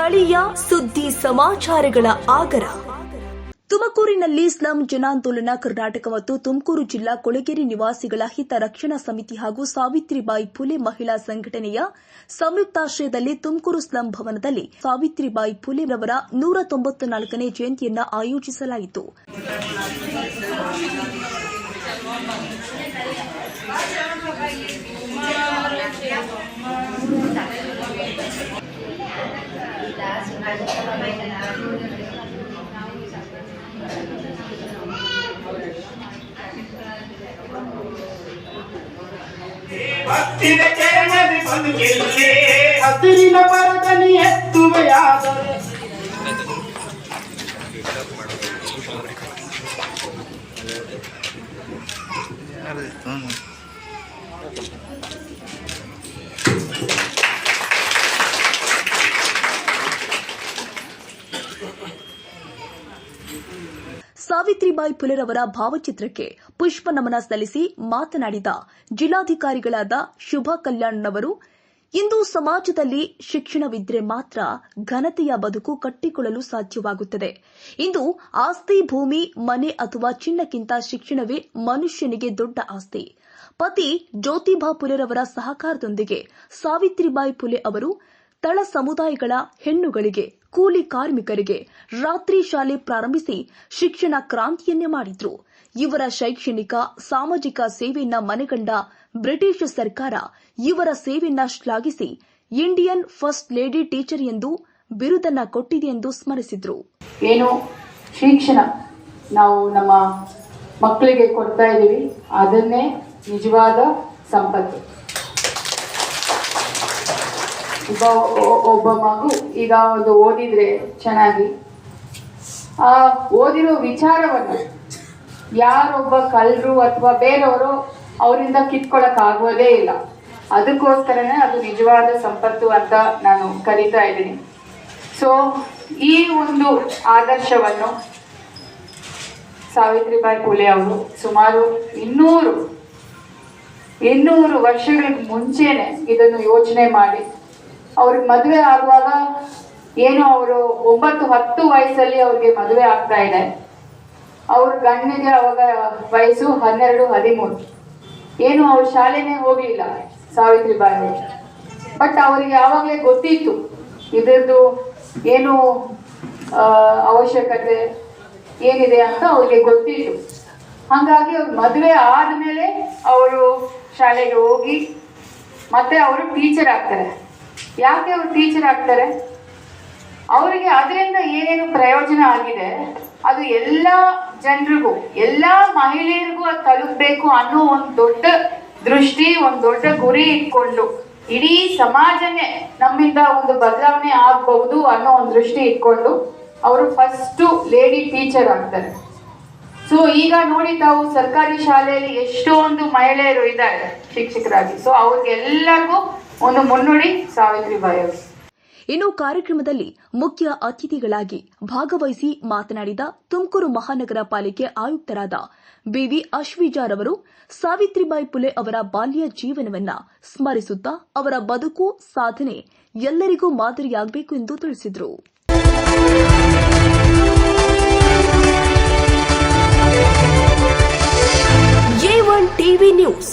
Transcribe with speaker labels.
Speaker 1: ಸ್ಥಳೀಯ ಸುದ್ದಿ ಸಮಾಚಾರಗಳ ಆಗರ. ತುಮಕೂರಿನಲ್ಲಿ ಸ್ಲಂ ಜನಾಂದೋಲನ ಕರ್ನಾಟಕ ಮತ್ತು ತುಮಕೂರು ಜಿಲ್ಲಾ ಕೊಳಗೇರಿ ನಿವಾಸಿಗಳ ಹಿತ ರಕ್ಷಣಾ ಸಮಿತಿ ಹಾಗೂ ಸಾವಿತ್ರಿಬಾಯಿ ಫುಲೆ ಮಹಿಳಾ ಸಂಘಟನೆಯ ಸಂಯುಕ್ತಾಶ್ರಯದಲ್ಲಿ ತುಮಕೂರು ಸ್ಲಂ ಭವನದಲ್ಲಿ ಸಾವಿತ್ರಿಬಾಯಿ ಫುಲೆ ಅವರ ನೂರ ತೊಂಬತ್ತು ನಾಲ್ಕನೇ ಜಯಂತಿಯನ್ನು ಆಯೋಜಿಸಲಾಯಿತು.
Speaker 2: ಭಕ್ತಿದ ಚರಣದಿ ಬಂದು ಗೆಲ್ಲೇ ಹಸಿರಿನ ಪರದಲ್ಲಿ ಎತ್ತುವೆಯಾದರೆ.
Speaker 1: ಸಾವಿತ್ರಿಬಾಯಿ ಪುಲೆರವರ ಭಾವಚಿತ್ರಕ್ಕೆ ಪುಷ್ಪ ನಮನ ಸಲ್ಲಿಸಿ ಮಾತನಾಡಿದ ಜಿಲ್ಲಾಧಿಕಾರಿಗಳಾದ ಶುಭಾ ಕಲ್ಯಾಣ್ನವರು, ಇಂದು ಸಮಾಜದಲ್ಲಿ ಶಿಕ್ಷಣವಿದ್ರೆ ಮಾತ್ರ ಘನತೆಯ ಬದುಕು ಕಟ್ಟಿಕೊಳ್ಳಲು ಸಾಧ್ಯವಾಗುತ್ತದೆ. ಇಂದು ಆಸ್ತಿ, ಭೂಮಿ, ಮನೆ ಅಥವಾ ಚಿನ್ನಕ್ಕಿಂತ ಶಿಕ್ಷಣವೇ ಮನುಷ್ಯನಿಗೆ ದೊಡ್ಡ ಆಸ್ತಿ. ಪತಿ ಜ್ಯೋತಿಬಾ ಪುಲೆರವರ ಸಹಕಾರದೊಂದಿಗೆ ಸಾವಿತ್ರಿಬಾಯಿ ಪುಲೆ ಅವರು ತಳ ಸಮುದಾಯಗಳ ಹೆಣ್ಣುಗಳಿಗೆ, ಕೂಲಿ ಕಾರ್ಮಿಕರಿಗೆ ರಾತ್ರಿ ಶಾಲೆ ಪ್ರಾರಂಭಿಸಿ ಶಿಕ್ಷಣ ಕ್ರಾಂತಿಯನ್ನೇ ಮಾಡಿದ್ರು. ಇವರ ಶೈಕ್ಷಣಿಕ, ಸಾಮಾಜಿಕ ಸೇವೆಯನ್ನ ಮನೆಗಂಡ ಬ್ರಿಟಿಷ್ ಸರ್ಕಾರ ಇವರ ಸೇವೆಯನ್ನ ಶ್ಲಾಘಿಸಿ ಇಂಡಿಯನ್ ಫಸ್ಟ್ ಲೇಡಿ ಟೀಚರ್ ಎಂದು ಬಿರುದನ್ನ ಕೊಟ್ಟಿದೆ ಎಂದು ಸ್ಮರಿಸಿದ್ರು.
Speaker 3: ಏನು? ಶಿಕ್ಷಣ. ನಾವು ನಮ್ಮ ಮಕ್ಕಳಿಗೆ ಕೊಡ್ತಾ ಇದ್ದೀವಿ ಅದನ್ನೇ ನಿಜವಾದ ಸಂಪತ್ತು. ಒಬ್ಬ ಒಬ್ಬ ಮಗು ಈಗ ಒಂದು ಓದಿದ್ರೆ ಚೆನ್ನಾಗಿ. ಆ ಓದಿರೋ ವಿಚಾರವನ್ನು ಯಾರೊಬ್ಬ ಕಳ್ಳರು ಅಥವಾ ಬೇರೆಯವರು ಅವರಿಂದ ಕಿತ್ಕೊಳಕ್ ಆಗೋದೇ ಇಲ್ಲ. ಅದಕ್ಕೋಸ್ಕರನೇ ಅದು ನಿಜವಾದ ಸಂಪತ್ತು ಅಂತ ನಾನು ಕರಿತಾ ಇದ್ದೀನಿ. ಸೊ ಈ ಒಂದು ಆದರ್ಶವನ್ನು ಸಾವಿತ್ರಿಬಾಯಿ ಫುಲೆ ಅವರು ಸುಮಾರು ಇನ್ನೂರು ಇನ್ನೂರು ವರ್ಷಗಳಿಗೆ ಮುಂಚೆನೆ ಇದನ್ನು ಯೋಚನೆ ಮಾಡಿ. ಅವ್ರಿಗೆ ಮದುವೆ ಆಗುವಾಗ ಏನು ಅವರು ಒಂಬತ್ತು, ಹತ್ತು ವಯಸ್ಸಲ್ಲಿ ಅವ್ರಿಗೆ ಮದುವೆ ಆಗ್ತಾ ಇದೆ. ಅವ್ರ ಗಂಡನಿಗೆ ಅವಾಗ ವಯಸ್ಸು ಹನ್ನೆರಡು, ಹದಿಮೂರು. ಏನು ಅವ್ರ ಶಾಲೆನೇ ಹೋಗ್ಲಿಲ್ಲ ಸಾವಿತ್ರಿ ಬಾಯಿ ಬಟ್ ಅವರಿಗೆ ಯಾವಾಗಲೇ ಗೊತ್ತಿತ್ತು ಇದರದ್ದು ಏನು ಅವಶ್ಯಕತೆ ಏನಿದೆ ಅಂತ ಅವ್ರಿಗೆ ಗೊತ್ತಿತ್ತು. ಹಾಗಾಗಿ ಅವ್ರ ಮದುವೆ ಆದಮೇಲೆ ಅವರು ಶಾಲೆಗೆ ಹೋಗಿ ಮತ್ತೆ ಅವರು ಟೀಚರ್ ಆಗ್ತಾರೆ. ಯಾಕೆ ಅವ್ರು ಟೀಚರ್ ಆಗ್ತಾರೆ? ಅವರಿಗೆ ಅದರಿಂದ ಏನೇನು ಪ್ರಯೋಜನ ಆಗಿದೆ? ಅದು ಎಲ್ಲ ಜನರಿಗೂ, ಎಲ್ಲ ಮಹಿಳೆಯರಿಗೂ ಅದು ತಲುಪಬೇಕು ಅನ್ನೋ ಒಂದು ದೊಡ್ಡ ದೃಷ್ಟಿ, ಒಂದು ದೊಡ್ಡ ಗುರಿ ಇಟ್ಕೊಂಡು, ಇಡೀ ಸಮಾಜನೇ ನಮ್ಮಿಂದ ಒಂದು ಬದಲಾವಣೆ ಆಗಬಹುದು ಅನ್ನೋ ಒಂದು ದೃಷ್ಟಿ ಇಟ್ಕೊಂಡು ಅವರು ಫಸ್ಟು ಲೇಡಿ ಟೀಚರ್ ಆಗ್ತಾರೆ. ಸೊ ಈಗ ನೋಡಿ ತಾವು ಸರ್ಕಾರಿ ಶಾಲೆಯಲ್ಲಿ ಒಂದು ಮಹಿಳೆಯರು ಇದ್ದಾರೆ, ಶಿಕ್ಷಕರಾಗಿ. ಸೊ ಅವ್ರಿಗೆಲ್ಲರಿಗೂ ಒಂದು ಮುನ್ನುಡಿ ಅವರು
Speaker 1: ಇನ್ನು ಕಾರ್ಯಕ್ರಮದಲ್ಲಿ ಮುಖ್ಯ ಅತಿಥಿಗಳಾಗಿ ಭಾಗವಹಿಸಿ ಮಾತನಾಡಿದ ತುಮಕೂರು ಮಹಾನಗರ ಪಾಲಿಕೆ ಆಯುಕ್ತರಾದ ಬಿವಿ ಅಶ್ವಿಜಾರವರು ಸಾವಿತ್ರಿಬಾಯಿ ಪುಲೆ ಅವರ ಬಾಲ್ಯ ಜೀವನವನ್ನ ಸ್ಮರಿಸುತ್ತಾ ಅವರ ಬದುಕು, ಸಾಧನೆ ಎಲ್ಲರಿಗೂ ಮಾದರಿಯಾಗಬೇಕು ಎಂದು ತಿಳಿಸಿದರು. TV news.